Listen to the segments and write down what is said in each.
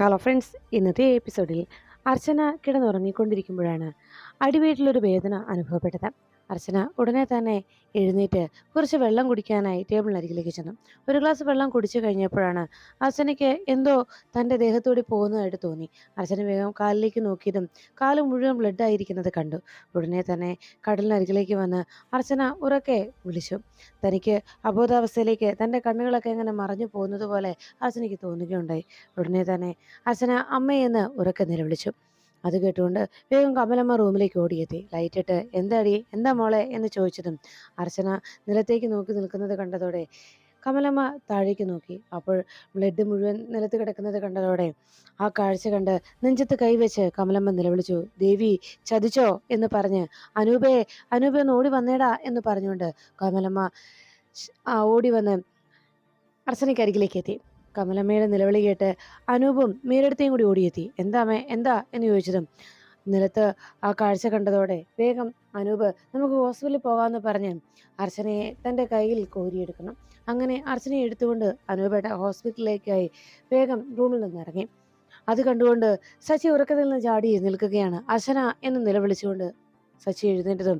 Hello friends ഇന്നത്തെ എപ്പിസോഡിൽ അർച്ചന കിടന്നുറങ്ങിക്കൊണ്ടിരിക്കുമ്പോഴാണ് അടിവീട്ടിലൊരു വേദന അനുഭവപ്പെട്ടത്. അർച്ചന ഉടനെ തന്നെ എഴുന്നേറ്റ് കുറച്ച് വെള്ളം കുടിക്കാനായി ടേബിളിനരികിലേക്ക് ചെന്നു. ഒരു ഗ്ലാസ് വെള്ളം കുടിച്ചു കഴിഞ്ഞപ്പോഴാണ് അർച്ചനയ്ക്ക് എന്തോ തന്റെ ദേഹത്തോടി പോകുന്നതായിട്ട് തോന്നി. അർച്ചന വേഗം കാലിലേക്ക് നോക്കിയതും കാൽ മുഴുവൻ ബ്ലഡ് ആയിരിക്കുന്നത് കണ്ടു. ഉടനെ തന്നെ കടലിനരികിലേക്ക് വന്ന് അർച്ചന ഉറക്കെ വിളിച്ചു. തനിക്ക് അബോധാവസ്ഥയിലേക്ക് തന്റെ കണ്ണുകളൊക്കെ ഇങ്ങനെ മറഞ്ഞു പോകുന്നത് പോലെ അർച്ചനയ്ക്ക് തോന്നുകയുണ്ടായി. ഉടനെ തന്നെ അർച്ചന അമ്മയെന്ന് ഉറക്കെ നിലവിളിച്ചു. അത് കേട്ടുകൊണ്ട് വേഗം കമലമ്മ റൂമിലേക്ക് ഓടിയെത്തി. ലൈറ്റിട്ട് എന്താടി? എന്താ മോളെ? എന്ന് ചോദിച്ചതും അർച്ചന നിലത്തേക്ക് നോക്കി നിൽക്കുന്നത് കണ്ടതോടെ കമലമ്മ താഴേക്ക് നോക്കി. അപ്പോൾ ബ്ലഡ് മുഴുവൻ നിലത്ത് കിടക്കുന്നത് കണ്ടതോടെ ആ കാഴ്ച കണ്ട് നെഞ്ചത്ത് കൈവച്ച് കമലമ്മ നിലവിളിച്ചു. ദേവി ചതിച്ചോ? എന്ന് പറഞ്ഞ് അനൂപേ അനൂപ ഒന്ന് ഓടി വന്നേടാ എന്ന് പറഞ്ഞുകൊണ്ട് കമലമ്മ ഓടി വന്ന് അർച്ചനയ്ക്കരികിലേക്ക് എത്തി. കമലമ്മയുടെ നിലവിളി കേട്ട് അനൂപും മീരടുത്തേയും കൂടി ഓടിയെത്തി. എന്താമേ എന്താ? എന്ന് ചോദിച്ചതും നിലത്ത് ആ കാഴ്ച കണ്ടതോടെ വേഗം അനൂപ് നമുക്ക് ഹോസ്പിറ്റലിൽ പോകാമെന്ന് പറഞ്ഞ് അർച്ചനയെ തന്റെ കയ്യിൽ കോരിയെടുക്കണം. അങ്ങനെ അർച്ചനയെ എടുത്തുകൊണ്ട് അനൂപേട്ട ഹോസ്പിറ്റലിലേക്കായി വേഗം റൂമിൽ നിന്ന് ഇറങ്ങി. അത് കണ്ടുകൊണ്ട് സച്ചി ഉറക്കത്തിൽ നിന്ന് ചാടി നിൽക്കുകയാണ് അർച്ചന എന്ന് നിലവിളിച്ചുകൊണ്ട് സച്ചി എഴുന്നേറ്റതും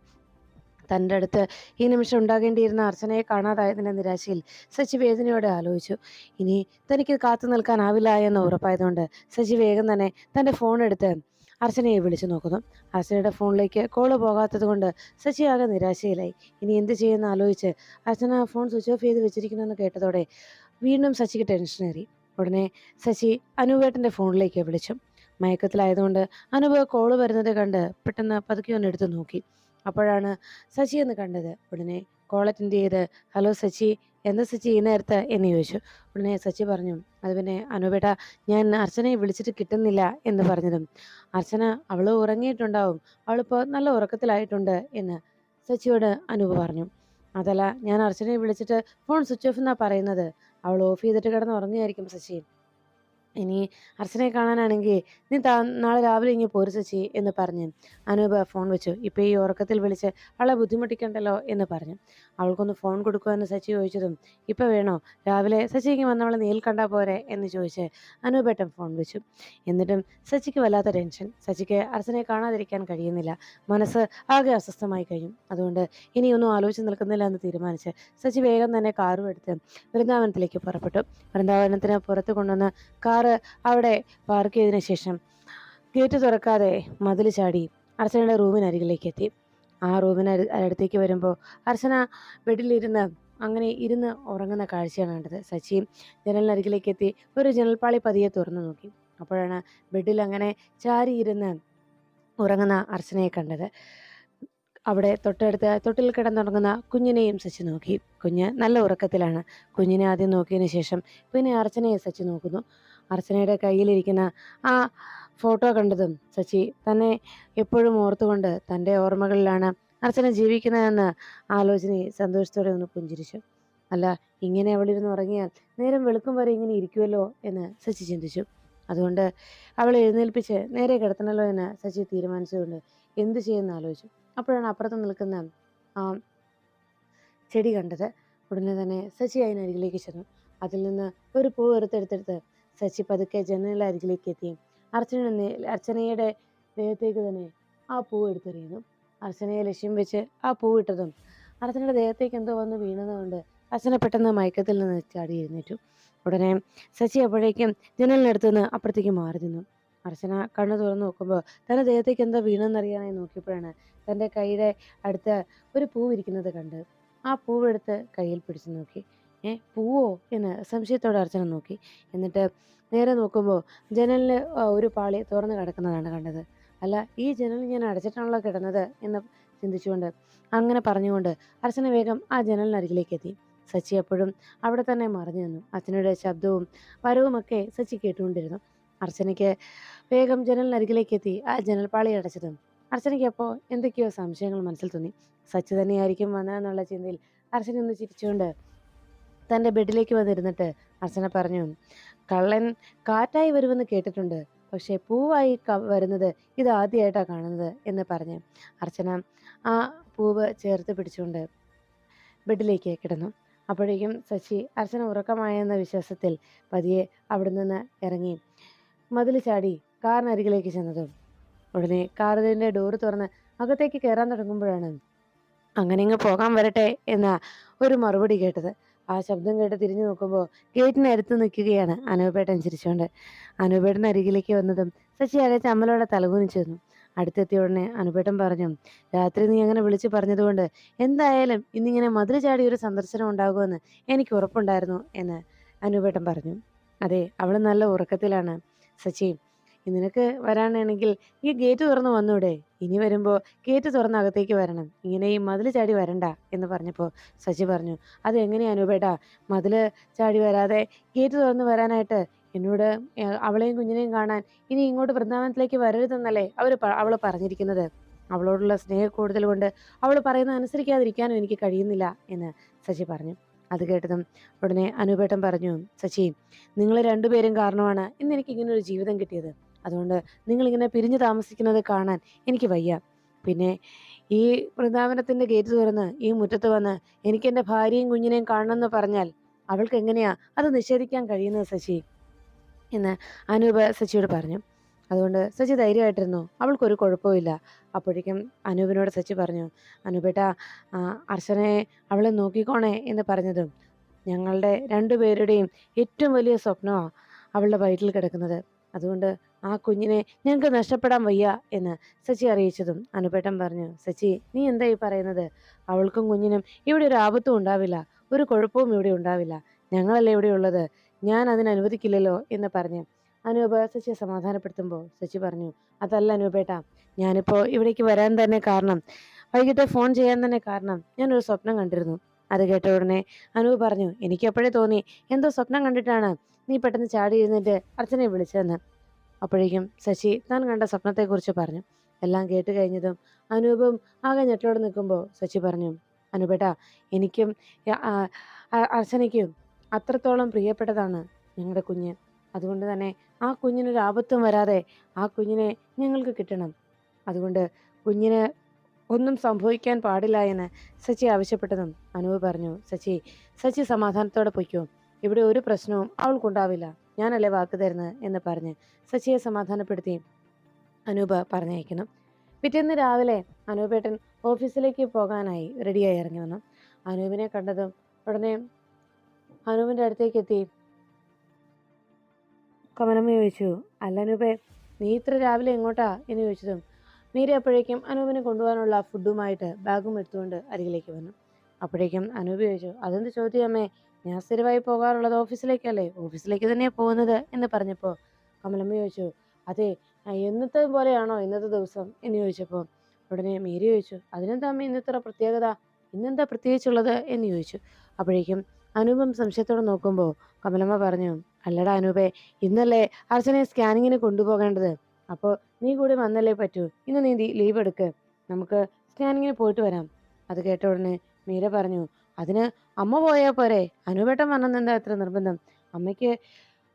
തന്റെ അടുത്ത് ഈ നിമിഷം ഉണ്ടാകേണ്ടിയിരുന്ന അർച്ചനയെ കാണാതായതിന്റെ നിരാശയിൽ സച്ചി വേദനയോടെ ആലോചിച്ചു. ഇനി തനിക്ക് കാത്തു നിൽക്കാനാവില്ല എന്ന് ഉറപ്പായതുകൊണ്ട് സച്ചി വേഗം തന്നെ തന്റെ ഫോൺ എടുത്ത് അർച്ചനയെ വിളിച്ചു നോക്കുന്നു. അർച്ചനയുടെ ഫോണിലേക്ക് കോൾ പോകാത്തത് കൊണ്ട് സച്ചി ആകെ നിരാശയിലായി. ഇനി എന്ത് ചെയ്യുമെന്ന് ആലോചിച്ച് അർച്ചന ഫോൺ സ്വിച്ച് ഓഫ് ചെയ്ത് വെച്ചിരിക്കുന്നതെന്ന് കേട്ടതോടെ വീണ്ടും സച്ചിക്ക് ടെൻഷനേറി ഉടനെ സച്ചി അനുവേട്ടന്റെ ഫോണിലേക്ക് വിളിച്ചു. മയക്കത്തിലായതുകൊണ്ട് അനുഭവ കോൾ വരുന്നത് കണ്ട് പെട്ടെന്ന് പതുക്കെ ഒന്ന് എടുത്ത് നോക്കി. അപ്പോഴാണ് സച്ചി എന്ന് കണ്ടത്. ഉടനെ കോൾ ചെയ്ത് ഹലോ സച്ചി എന്താ സച്ചി ഈ നേരത്തെ? എന്ന് ചോദിച്ചു. ഉടനെ സച്ചി പറഞ്ഞു അത് പിന്നെ അനുപേട്ട ഞാൻ അർച്ചനയെ വിളിച്ചിട്ട് കിട്ടുന്നില്ല എന്ന് പറഞ്ഞതും. അർച്ചന അവൾ ഉറങ്ങിയിട്ടുണ്ടാവും. അവളിപ്പോൾ നല്ല ഉറക്കത്തിലായിട്ടുണ്ട് എന്ന് സച്ചിയോട് അനൂപ് പറഞ്ഞു. അതല്ല ഞാൻ അർച്ചനയെ വിളിച്ചിട്ട് ഫോൺ സ്വിച്ച് ഓഫ് എന്നാണ് പറയുന്നത്. അവൾ ഓഫ് ചെയ്തിട്ട് കിടന്ന് ഉറങ്ങിയായിരിക്കും സച്ചി. ഇനി അർച്ചനയെ കാണാനാണെങ്കിൽ നീ നാളെ രാവിലെ ഇങ്ങനെ പോരു സച്ചി എന്ന് പറഞ്ഞു. അനൂപ് ഫോൺ വെച്ചു. ഇപ്പോൾ ഈ ഉറക്കത്തിൽ വിളിച്ച് അവളെ ബുദ്ധിമുട്ടിക്കണ്ടല്ലോ എന്ന് പറഞ്ഞു. അവൾക്കൊന്ന് ഫോൺ കൊടുക്കുമെന്ന് സച്ചി ചോദിച്ചതും ഇപ്പം വേണോ? രാവിലെ സച്ചിക്ക് വന്നവളെ നീൽ കണ്ടാൽ പോരെ? എന്ന് ചോദിച്ച് അനൂപേട്ടൻ ഫോൺ വെച്ചു. എന്നിട്ടും സച്ചിക്ക് വല്ലാത്ത ടെൻഷൻ. സച്ചിക്ക് അർച്ചനയെ കാണാതിരിക്കാൻ കഴിയുന്നില്ല. മനസ്സ് ആകെ അസ്വസ്ഥമായി കഴിഞ്ഞു അതുകൊണ്ട് ഇനിയൊന്നും ആലോചിച്ച് നിൽക്കുന്നില്ല എന്ന് തീരുമാനിച്ച് സച്ചി വേഗം തന്നെ കാറും എടുത്ത് വൃന്ദാവനത്തിലേക്ക് പുറപ്പെട്ടു. വൃന്ദാവനത്തിന് പുറത്ത് കൊണ്ടുവന്ന് കാറ് അവിടെ പാർക്ക് ചെയ്തതിന് ശേഷം ഗേറ്റ് തുറക്കാതെ മതിൽ ചാടി അർച്ചനയുടെ റൂമിനരികിലേക്ക് എത്തി. ആ റൂമിന് അടുത്തേക്ക് വരുമ്പോൾ അർച്ചന ബെഡിലിരുന്ന് അങ്ങനെ ഇരുന്ന് ഉറങ്ങുന്ന കാഴ്ചയാണ് കണ്ടത്. സച്ചിയും ജനലിനരികിലേക്ക് എത്തി ഒരു ജനൽപ്പാളി പതിയെ തുറന്നു നോക്കി. അപ്പോഴാണ് ബെഡിൽ അങ്ങനെ ചാരിയിരുന്ന് ഉറങ്ങുന്ന അർച്ചനയെ കണ്ടത്. അവിടെ തൊട്ടടുത്ത് തൊട്ടിൽ കിടന്നുറങ്ങുന്ന കുഞ്ഞിനെയും സച്ചി നോക്കി. കുഞ്ഞ് നല്ല ഉറക്കത്തിലാണ്. കുഞ്ഞിനെ ആദ്യം നോക്കിയതിന് ശേഷം പിന്നെ അർച്ചനയെ സച്ചി നോക്കുന്നു. അർച്ചനയുടെ കയ്യിലിരിക്കുന്ന ആ ഫോട്ടോ കണ്ടതും സച്ചി തന്നെ എപ്പോഴും ഓർത്തുകൊണ്ട് തന്റെ ഓർമ്മകളിലാണ് അർച്ചന ജീവിക്കുന്നതെന്ന് ആലോചനയെ സന്തോഷത്തോടെ ഒന്ന് പുഞ്ചിരിച്ചു. അല്ല ഇങ്ങനെ അവളിരുന്ന് ഉറങ്ങിയാൽ നേരം വെളുക്കും വരെ ഇങ്ങനെ ഇരിക്കുമല്ലോ എന്ന് സച്ചി ചിന്തിച്ചു. അതുകൊണ്ട് അവളെ എഴുന്നേൽപ്പിച്ച് നേരെ കിടത്തണല്ലോ എന്ന് സച്ചി തീരുമാനിച്ചുകൊണ്ട് എന്ത് ചെയ്യുമെന്ന് ആലോചിച്ചു. അപ്പോഴാണ് അപ്പുറത്ത് നിൽക്കുന്ന ആ ചെടി കണ്ടത്. ഉടനെ തന്നെ സച്ചി അതിനരികിലേക്ക് ചെന്നു. അതിൽ നിന്ന് ഒരു പൂ എടുത്തെടുത്തെടുത്ത് സച്ചി പതുക്കെ ജനലരികിലേക്ക് എത്തി. അർച്ചന അർച്ചനയുടെ ദേഹത്തേക്ക് തന്നെ ആ പൂ എടുത്തെറിയുന്നു. അർച്ചനയെ ലക്ഷ്യം വെച്ച് ആ പൂ ഇട്ടതും അർച്ചനയുടെ ദേഹത്തേക്ക് എന്തോ വന്ന് വീണതുകൊണ്ട് അർച്ചന പെട്ടെന്ന് മയക്കത്തിൽ നിന്ന് ചാടി എഴുന്നേറ്റു. ഉടനെ ശശി അപ്പോഴേക്കും ജനലിനടുത്ത് നിന്ന് അപ്പുറത്തേക്ക് മാറി നിന്നു. അർച്ചന കണ്ണു തുറന്നു നോക്കുമ്പോൾ തന്റെ ദേഹത്തേക്ക് എന്താ വീണെന്നറിയാനായി നോക്കിയപ്പോഴാണ് തന്റെ കൈയുടെ അടുത്ത് ഒരു പൂവ് ഇരിക്കുന്നത് കണ്ട് ആ പൂവെടുത്ത് കയ്യിൽ പിടിച്ചു നോക്കി. ഏ പൂവോ എന്ന് സംശയത്തോടെ അർച്ചന നോക്കി. എന്നിട്ട് നേരെ നോക്കുമ്പോൾ ജനലിൽ ഒരു പാളി തുറന്ന് കിടക്കുന്നതാണ് കണ്ടത്. അല്ല ഈ ജനൽ ഞാൻ അടച്ചിട്ടാണല്ലോ കിടന്നത് എന്ന് ചിന്തിച്ചുകൊണ്ട് അങ്ങനെ പറഞ്ഞുകൊണ്ട് അർച്ചന വേഗം ആ ജനലിനരികിലേക്ക് എത്തി. സച്ചി എപ്പോഴും അവിടെ തന്നെ മറിഞ്ഞു നിന്നു. അച്ഛനുടെ ശബ്ദവും വരവുമൊക്കെ സച്ചി കേട്ടുകൊണ്ടിരുന്നു. അർച്ചനയ്ക്ക് വേഗം ജനലിനരികിലേക്ക് എത്തി ആ ജനൽ പാളി അടച്ചതും. അർച്ചനയ്ക്ക് അപ്പോൾ എന്തൊക്കെയോ സംശയങ്ങൾ മനസ്സിൽ തോന്നി. സച്ചി തന്നെയായിരിക്കും വന്നതെന്നുള്ള ചിന്തയിൽ അർച്ചന ഒന്ന് ചിരിച്ചുകൊണ്ട് തന്റെ ബെഡിലേക്ക് വന്നിരുന്നിട്ട് അർച്ചന പറഞ്ഞു കള്ളൻ കാറ്റായി വരുമെന്ന് കേട്ടിട്ടുണ്ട്. പക്ഷേ പൂവായി വരുന്നത് ഇതാദ്യമായിട്ടാണ് കാണുന്നത് എന്ന് പറഞ്ഞ് അർച്ചന ആ പൂവ് ചേർത്ത് പിടിച്ചുകൊണ്ട് ബെഡിലേക്ക് കിടന്നു. അപ്പോഴേക്കും ശശി അർച്ചന ഉറക്കമായെന്ന വിശ്വാസത്തിൽ പതിയെ അവിടെ നിന്ന് ഇറങ്ങി മതിൽ ചാടി കാറിനരികിലേക്ക് ചെന്നതും. ഉടനെ കാറിന്റെ ഡോറ് തുറന്ന് അകത്തേക്ക് കയറാൻ തുടങ്ങുമ്പോഴാണ് അങ്ങനെ ഇങ്ങ് പോകാൻ വരട്ടെ എന്ന ഒരു മറുപടി കേട്ടത്. ആ ശബ്ദം കേട്ട് തിരിഞ്ഞു നോക്കുമ്പോൾ ഗേറ്റിനടുത്ത് നിൽക്കുകയാണ് അനൂപേട്ടൻ ചിരിച്ചുകൊണ്ട് അനൂപേട്ടൻ അരികിലേക്ക് വന്നതും ശശി അകച്ച് ചമ്മലോടെ തലകുനിച്ചു വന്നു അടുത്തെത്തിയ ഉടനെ അനുപേട്ടൻ പറഞ്ഞു രാത്രി നീ അങ്ങനെ വിളിച്ചു പറഞ്ഞതുകൊണ്ട് എന്തായാലും ഇന്നിങ്ങനെ മധുര ചാടി ഒരു സന്ദർശനം ഉണ്ടാകുമെന്ന് എനിക്ക് ഉറപ്പുണ്ടായിരുന്നു എന്ന് അനുപേട്ടൻ പറഞ്ഞു. അതെ അവൾ നല്ല ഉറക്കത്തിലാണ്. സച്ചി നിനക്ക് വരാനാണെങ്കിൽ ഈ ഗേറ്റ് തുറന്ന് വന്നൂടെ. ഇനി വരുമ്പോൾ ഗേറ്റ് തുറന്ന് അകത്തേക്ക് വരണം. ഇങ്ങനെ ഈ മതിൽ ചാടി വരണ്ട എന്ന് പറഞ്ഞപ്പോൾ സജി പറഞ്ഞു. അത് എങ്ങനെയാ അനുപേട്ടാ മതിൽ ചാടി വരാതെ ഗേറ്റ് തുറന്ന് വരാനായിട്ട് എന്നോട് അവളെയും കുഞ്ഞിനെയും കാണാൻ ഇനി ഇങ്ങോട്ട് വൃന്ദാവനത്തിലേക്ക് വരരുതെന്നല്ലേ അവർ അവൾ പറഞ്ഞിരിക്കുന്നത്. അവളോടുള്ള സ്നേഹ കൂടുതൽ കൊണ്ട് അവൾ പറയുന്നത് അനുസരിക്കാതിരിക്കാനും എനിക്ക് കഴിയുന്നില്ല എന്ന് സജി പറഞ്ഞു. അത് കേട്ടതും ഉടനെ അനുപേട്ടൻ പറഞ്ഞു സച്ചി നിങ്ങൾ രണ്ടുപേരും കാരണമാണ് ഇന്ന് എനിക്ക് ഇങ്ങനെ ഒരു ജീവിതം കിട്ടിയത്. അതുകൊണ്ട് നിങ്ങളിങ്ങനെ പിരിഞ്ഞു താമസിക്കുന്നത് കാണാൻ എനിക്ക് വയ്യ. പിന്നെ ഈ വൃന്ദാവനത്തിന്റെ ഗേറ്റ് തുറന്ന് ഈ മുറ്റത്ത് വന്ന് എനിക്ക് എന്റെ ഭാര്യയും കുഞ്ഞിനെയും കാണണമെന്ന് പറഞ്ഞാൽ അവൾക്ക് എങ്ങനെയാ അത് നിഷേധിക്കാൻ കഴിയുന്നത് ശശി? എന്ന് അനൂപ് ശശിയോട് പറഞ്ഞു. അതുകൊണ്ട് സച്ചി ധൈര്യമായിട്ടിരുന്നു. അവൾക്കൊരു കുഴപ്പമില്ല അപ്പോഴേക്കും അനൂപിനോട് സച്ചി പറഞ്ഞു അനൂപേട്ട അർച്ചനെ അവളെ നോക്കിക്കോണേ എന്ന് പറഞ്ഞതും ഞങ്ങളുടെ രണ്ടുപേരുടെയും ഏറ്റവും വലിയ സ്വപ്നമാണ് അവളുടെ വയറ്റിൽ കിടക്കുന്നത്. അതുകൊണ്ട് ആ കുഞ്ഞിനെ ഞങ്ങൾക്ക് നഷ്ടപ്പെടാൻ വയ്യ എന്ന് സച്ചി അറിയിച്ചതും അനുപേട്ടൻ പറഞ്ഞു സച്ചി നീ എന്തായി പറയുന്നത്? അവൾക്കും കുഞ്ഞിനും ഇവിടെ ഒരു ആപത്തും ഉണ്ടാവില്ല ഒരു കുഴപ്പവും ഇവിടെ ഉണ്ടാവില്ല. ഞങ്ങളല്ലേ ഇവിടെ ഉള്ളത്. ഞാൻ അതിന് അനുവദിക്കില്ലല്ലോ എന്ന് പറഞ്ഞ് അനൂപ് സച്ചിയെ സമാധാനപ്പെടുത്തുമ്പോൾ സച്ചി പറഞ്ഞു അതല്ല അനൂപേട്ട ഞാനിപ്പോൾ ഇവിടേക്ക് വരാൻ തന്നെ കാരണം വൈകിട്ട് ഫോൺ ചെയ്യാൻ തന്നെ കാരണം ഞാനൊരു സ്വപ്നം കണ്ടിരുന്നു. അത് കേട്ട ഉടനെ അനൂപ് പറഞ്ഞു എനിക്ക് അപ്പോഴേ തോന്നി. എന്തോ സ്വപ്നം കണ്ടിട്ടാണ് നീ പെട്ടെന്ന് ചാടി ഇരുന്നിട്ട് അർച്ചനെ വിളിച്ചതെന്ന്. അപ്പോഴേക്കും ശശി താൻ കണ്ട സ്വപ്നത്തെക്കുറിച്ച് പറഞ്ഞു. എല്ലാം കേട്ട് കഴിഞ്ഞതും അനൂപും ആകെ ഞെട്ടലോട് നിൽക്കുമ്പോൾ ശശി പറഞ്ഞു അനുപേട്ട എനിക്കും അർച്ചനയ്ക്കും അത്രത്തോളം പ്രിയപ്പെട്ടതാണ് ഞങ്ങളുടെ കുഞ്ഞ്. അതുകൊണ്ട് തന്നെ ആ കുഞ്ഞിനൊരു ആപത്തും വരാതെ ആ കുഞ്ഞിനെ ഞങ്ങൾക്ക് കിട്ടണം. അതുകൊണ്ട് കുഞ്ഞിന് ഒന്നും സംഭവിക്കാൻ പാടില്ല എന്ന് സച്ചി ആവശ്യപ്പെട്ടതും അനൂപ് പറഞ്ഞു സച്ചി സച്ചി സമാധാനത്തോടെ പൊയ്ക്കോ. ഇവിടെ ഒരു പ്രശ്നവും അവൾക്കുണ്ടാവില്ല. ഞാനല്ലേ വാക്ക് തരുന്നത്? എന്ന് പറഞ്ഞ് സച്ചിയെ സമാധാനപ്പെടുത്തി അനൂപ് പറഞ്ഞയക്കുന്നു. പിറ്റേന്ന് രാവിലെ അനൂപേട്ടൻ ഓഫീസിലേക്ക് പോകാനായി റെഡിയായി ഇറങ്ങി വന്നു. അനൂപിനെ കണ്ടതും ഉടനെ അനൂപിന്റെ അടുത്തേക്ക് എത്തി. കമലമ്മ ചോദിച്ചു അല്ല അനൂപേ നീ ഇത്ര രാവിലെ എങ്ങോട്ടാ? എന്ന് ചോദിച്ചതും മീര അപ്പോഴേക്കും അനൂപിനെ കൊണ്ടുപോകാനുള്ള ഫുഡുമായിട്ട് ബാഗും എടുത്തുകൊണ്ട് അരികിലേക്ക് വന്നു. അപ്പോഴേക്കും അനൂപ് ചോദിച്ചു അതെന്ത് ചോദ്യമേ ഞാൻ സ്ഥിരമായി പോകാറുള്ളത് ഓഫീസിലേക്കല്ലേ? ഓഫീസിലേക്ക് തന്നെയാണ് പോകുന്നത്? എന്ന് പറഞ്ഞപ്പോൾ കമലമ്മ ചോദിച്ചു അതെ എന്നത്തെ പോലെയാണോ ഇന്നത്തെ ദിവസം? എന്ന് ചോദിച്ചപ്പോൾ ഉടനെ മീര ചോദിച്ചു അതിനെന്താ അമ്മ ഇന്നത്ര പ്രത്യേകത? ഇന്നെന്താ പ്രത്യേകിച്ചുള്ളത്? എന്ന് ചോദിച്ചു. അപ്പോഴേക്കും അനൂപം സംശയത്തോടെ നോക്കുമ്പോൾ കമലമ്മ പറഞ്ഞു അല്ലടാ അനൂപേ ഇന്നല്ലേ അർച്ചനെ സ്കാനിങ്ങിന് കൊണ്ടുപോകേണ്ടത്? അപ്പോൾ നീ കൂടെ വന്നല്ലേ പറ്റൂ. ഇന്ന് നീ ലീവ് എടുക്ക്. നമുക്ക് സ്കാനിങ്ങിന് പോയിട്ട് വരാം. അത് കേട്ട ഉടനെ മീര പറഞ്ഞു അതിന് അമ്മ പോയാൽ പോരെ? അനുപേട്ടൻ വന്നെന്താ അത്ര നിർബന്ധം? അമ്മയ്ക്ക്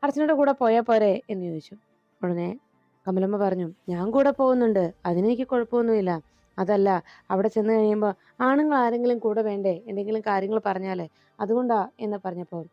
അർച്ചനയുടെ കൂടെ പോയാൽ പോരെ? എന്ന് ചോദിച്ചു. ഉടനെ കമലമ്മ പറഞ്ഞു ഞാൻ കൂടെ പോകുന്നുണ്ട്. അതിനെനിക്ക് കുഴപ്പമൊന്നുമില്ല. അതല്ല അവിടെ ചെന്ന് കഴിയുമ്പോൾ ആണുങ്ങൾ ആരെങ്കിലും കൂടെ വേണ്ടേ? എന്തെങ്കിലും കാര്യങ്ങൾ പറഞ്ഞാലേ? അതുകൊണ്ടാ എന്ന് പറഞ്ഞപ്പോൾ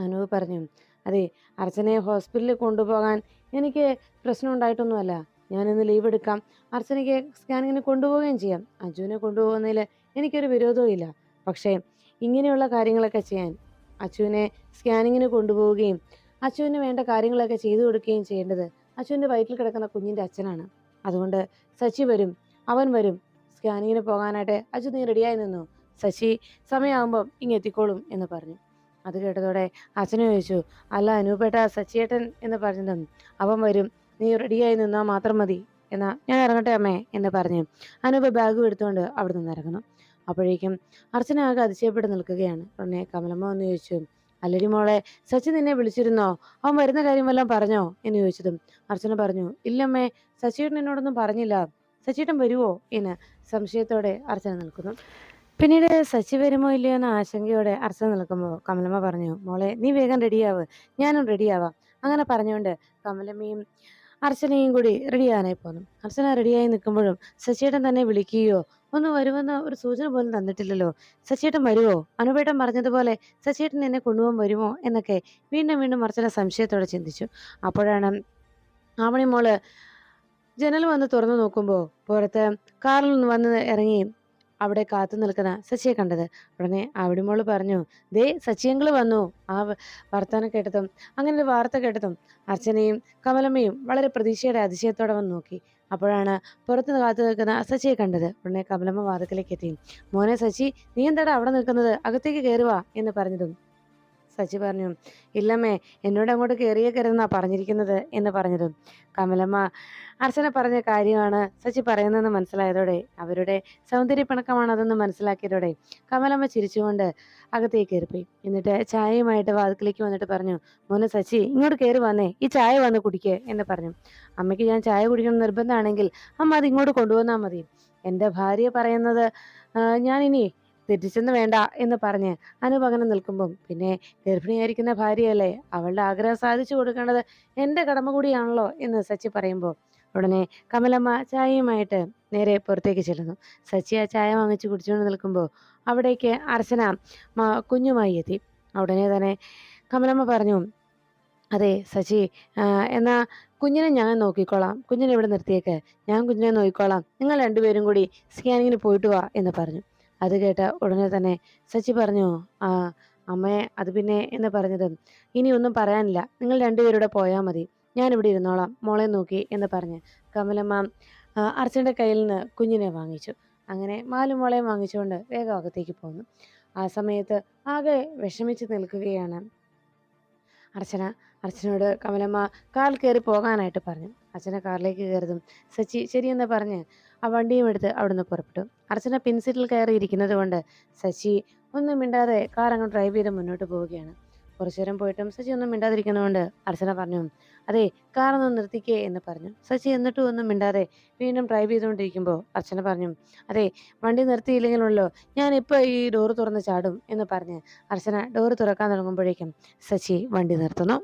അനുവ് പറഞ്ഞു അതെ അർച്ചനയെ ഹോസ്പിറ്റലിൽ കൊണ്ടുപോകാൻ എനിക്ക് പ്രശ്നം ഉണ്ടായിട്ടൊന്നുമല്ല ഞാനിന്ന് ലീവ് എടുക്കാം. അർച്ചനയ്ക്ക് സ്കാനിങ്ങിന് കൊണ്ടുപോവുകയും ചെയ്യാം. അജുവിനെ കൊണ്ടുപോകുന്നതിൽ എനിക്കൊരു വിരോധവും ഇല്ല പക്ഷേ ഇങ്ങനെയുള്ള കാര്യങ്ങളൊക്കെ ചെയ്യാൻ അച്ചുവിനെ സ്കാനിങ്ങിന് കൊണ്ടുപോവുകയും അച്ചുവിന് വേണ്ട കാര്യങ്ങളൊക്കെ ചെയ്തു കൊടുക്കുകയും ചെയ്യേണ്ടത് അച്ചുവിന്റെ വയറ്റിൽ കിടക്കുന്ന കുഞ്ഞിന്റെ അച്ഛനാണ്. അതുകൊണ്ട് സച്ചി വരും അവൻ വരും. സ്കാനിങ്ങിന് പോകാനായിട്ട് അച്ചു നീ റെഡിയായി നിന്നു. ശശി സമയമാകുമ്പം ഇങ്ങെത്തിക്കോളും എന്ന് പറഞ്ഞു. അത് കേട്ടതോടെ അച്ഛനെ ചോദിച്ചു അല്ല അനൂപേട്ട സച്ചിയേട്ടൻ എന്ന് പറഞ്ഞതും അവൻ വരും. നീ റെഡിയായി നിന്നാൽ മാത്രം മതി. എന്നാ ഞാൻ ഇറങ്ങട്ടെ അമ്മേ എന്ന് പറഞ്ഞു. അനൂപ് ബാഗ് എടുത്തുകൊണ്ട് അവിടെ നിന്ന് ഇറങ്ങുന്നു. അപ്പോഴേക്കും അർച്ചന ആകെ അതിശയപ്പെട്ട് നിൽക്കുകയാണ്. ഉടനെ കമലമ്മ ഒന്ന് ചോദിച്ചു അല്ലടി മോളെ സച്ചി നിന്നെ വിളിച്ചിരുന്നോ? അവൻ വരുന്ന കാര്യം വല്ലതും പറഞ്ഞോ? എന്ന് ചോദിച്ചതും അർച്ചന പറഞ്ഞു ഇല്ലമ്മേ സച്ചിയേട്ടൻ എന്നോടൊന്നും പറഞ്ഞില്ല. സച്ചിയേട്ടൻ വരുവോ? എന്ന് സംശയത്തോടെ അർച്ചന നിൽക്കുന്നു. പിന്നീട് സച്ചി വരുമോ ഇല്ലയോ എന്ന ആശങ്കയോടെ അർച്ചന നിൽക്കുമ്പോൾ കമലമ്മ പറഞ്ഞു മോളെ നീ വേഗം റെഡിയാവ് ഞാനും റെഡിയാവാം അങ്ങനെ പറഞ്ഞുകൊണ്ട് കമലമ്മയും അർച്ചനയും കൂടി റെഡിയാകാനായി പോന്നു. അർച്ചന റെഡിയായി നിൽക്കുമ്പോഴും സച്ചിയേട്ടൻ തന്നെ വിളിക്കുകയോ ഒന്ന് വരുമെന്ന ഒരു സൂചന പോലും തന്നിട്ടില്ലല്ലോ. സച്ചിയേട്ടൻ വരുമോ അനുപേട്ടൻ പറഞ്ഞതുപോലെ സച്ചിയേട്ടൻ എന്നെ കൊണ്ടുപോകാൻ വരുമോ? എന്നൊക്കെ വീണ്ടും വീണ്ടും അർച്ചന സംശയത്തോടെ ചിന്തിച്ചു. അപ്പോഴാണ് ആവണി മോൾ ജനൽ വന്ന് തുറന്നു നോക്കുമ്പോൾ പുറത്ത് കാറിൽ നിന്ന് വന്ന് ഇറങ്ങി അവിടെ കാത്തു നിൽക്കുന്ന സച്ചിയെ കണ്ടത്. ഉടനെ അവിടെ പറഞ്ഞു ദേ സച്ചിയങ്ങൾ വന്നു. ആ വർത്തമാനം കേട്ടതും അങ്ങനെ ഒരു വാർത്ത കേട്ടതും അർച്ചനയും കമലമ്മയും വളരെ പ്രതീക്ഷയുടെ അതിശയത്തോടെ വന്ന് നോക്കി. അപ്പോഴാണ് പുറത്ത് കാത്തു നിൽക്കുന്ന സച്ചിയെ കണ്ടത്. ഉടനെ കമലമ്മ വാദത്തിലേക്ക് എത്തി. മോനെ സച്ചി നീ എന്താടാ അവിടെ നിൽക്കുന്നത്? അകത്തേക്ക് കയറുവാ എന്ന് പറഞ്ഞതും സച്ചി പറഞ്ഞു ഇല്ലമ്മേ എന്നോട് അങ്ങോട്ട് കയറിയേക്കരുതെന്നാ പറഞ്ഞിരിക്കുന്നത് എന്ന് പറഞ്ഞത്. കമലമ്മ അർച്ചന പറഞ്ഞ കാര്യമാണ് സച്ചി പറയുന്നതെന്ന് മനസ്സിലായതോടെ അവരുടെ സൗന്ദര്യ പിണക്കമാണതെന്ന് മനസ്സിലാക്കിയതോടെ കമലമ്മ ചിരിച്ചുകൊണ്ട് അകത്തേക്ക് കയറിപ്പോയി. എന്നിട്ട് ചായയുമായിട്ട് വാതിക്കലേക്ക് വന്നിട്ട് പറഞ്ഞു മോനെ സച്ചി ഇങ്ങോട്ട് കയറി വന്നേ ഈ ചായ വന്ന് കുടിക്കേ എന്ന് പറഞ്ഞു. അമ്മയ്ക്ക് ഞാൻ ചായ കുടിക്കണം നിർബന്ധമാണെങ്കിൽ അമ്മ അത് ഇങ്ങോട്ട് കൊണ്ടുവന്നാൽ മതി. എന്റെ ഭാര്യ പറയുന്നത് ഞാനിനി തെറ്റിച്ചെന്ന് വേണ്ട എന്ന് പറഞ്ഞ് അനൂപ് അങ്ങനെ നിൽക്കുമ്പം പിന്നെ ഗർഭിണിയായിരിക്കുന്ന ഭാര്യയല്ലേ? അവളുടെ ആഗ്രഹം സാധിച്ചു കൊടുക്കേണ്ടത് എന്റെ കടമ കൂടിയാണല്ലോ എന്ന് സച്ചി പറയുമ്പോൾ ഉടനെ കമലമ്മ ചായയുമായിട്ട് നേരെ പുറത്തേക്ക് ചെല്ലുന്നു. സച്ചി ആ ചായ വാങ്ങിച്ച് കുടിച്ചുകൊണ്ട് നിൽക്കുമ്പോൾ അവിടേക്ക് അർച്ചന കുഞ്ഞുമായി എത്തി. ഉടനെ തന്നെ കമലമ്മ പറഞ്ഞു അതെ സച്ചി എന്നാ കുഞ്ഞിനെ ഞാൻ നോക്കിക്കോളാം. കുഞ്ഞിനെ ഇവിടെ നിർത്തിയേക്ക്. ഞാൻ കുഞ്ഞിനെ നോക്കിക്കോളാം. നിങ്ങൾ രണ്ടുപേരും കൂടി സ്കാനിങ്ങിന് പോയിട്ട് വാ എന്ന് പറഞ്ഞു. അത് കേട്ട ഉടനെ തന്നെ സച്ചി പറഞ്ഞു ആ അമ്മയെ അത് പിന്നെ എന്ന് പറഞ്ഞത്. ഇനി ഒന്നും പറയാനില്ല. നിങ്ങൾ രണ്ടുപേരൂടെ പോയാൽ മതി. ഞാനിവിടെ ഇരുന്നോളാം. മോളെ നോക്കി എന്ന് പറഞ്ഞ് കമലമ്മ അർച്ചന്റെ കയ്യിൽ നിന്ന് കുഞ്ഞിനെ വാങ്ങിച്ചു. അങ്ങനെ മാലും മോളെയും വാങ്ങിച്ചുകൊണ്ട് വേഗം അകത്തേക്ക് പോന്നു. ആ സമയത്ത് ആകെ വിഷമിച്ച് നിൽക്കുകയാണ് അർച്ചന. അർച്ചനോട് കമലമ്മ കാൽ കയറി പോകാനായിട്ട് പറഞ്ഞു. അർച്ചന കാറിലേക്ക് കയറുതും സച്ചി ശരിയെന്ന് പറഞ്ഞ് ആ വണ്ടിയും എടുത്ത് അവിടുന്ന് പുറപ്പെട്ടു. അർച്ചന പിൻസീറ്റിൽ കയറി ഇരിക്കുന്നത് കൊണ്ട് ശശി ഒന്നും മിണ്ടാതെ കാർ അങ്ങ് ഡ്രൈവ് ചെയ്ത് മുന്നോട്ട് പോവുകയാണ്. കുറച്ചു നേരം പോയിട്ടും ശശി ഒന്നും മിണ്ടാതിരിക്കുന്നതുകൊണ്ട് അർച്ചന പറഞ്ഞു അതെ കാർ ഒന്ന് നിർത്തിക്കേ എന്ന് പറഞ്ഞു. ശശി എന്നിട്ടും ഒന്നും മിണ്ടാതെ വീണ്ടും ഡ്രൈവ് ചെയ്തുകൊണ്ടിരിക്കുമ്പോൾ അർച്ചന പറഞ്ഞു അതെ വണ്ടി നിർത്തിയില്ലെങ്കിലുള്ളോ ഞാൻ ഇപ്പോൾ ഈ ഡോറ് തുറന്ന് ചാടും എന്ന് പറഞ്ഞ് അർച്ചന ഡോറ് തുറക്കാൻ തുടങ്ങുമ്പോഴേക്കും ശശി വണ്ടി നിർത്തുന്നു.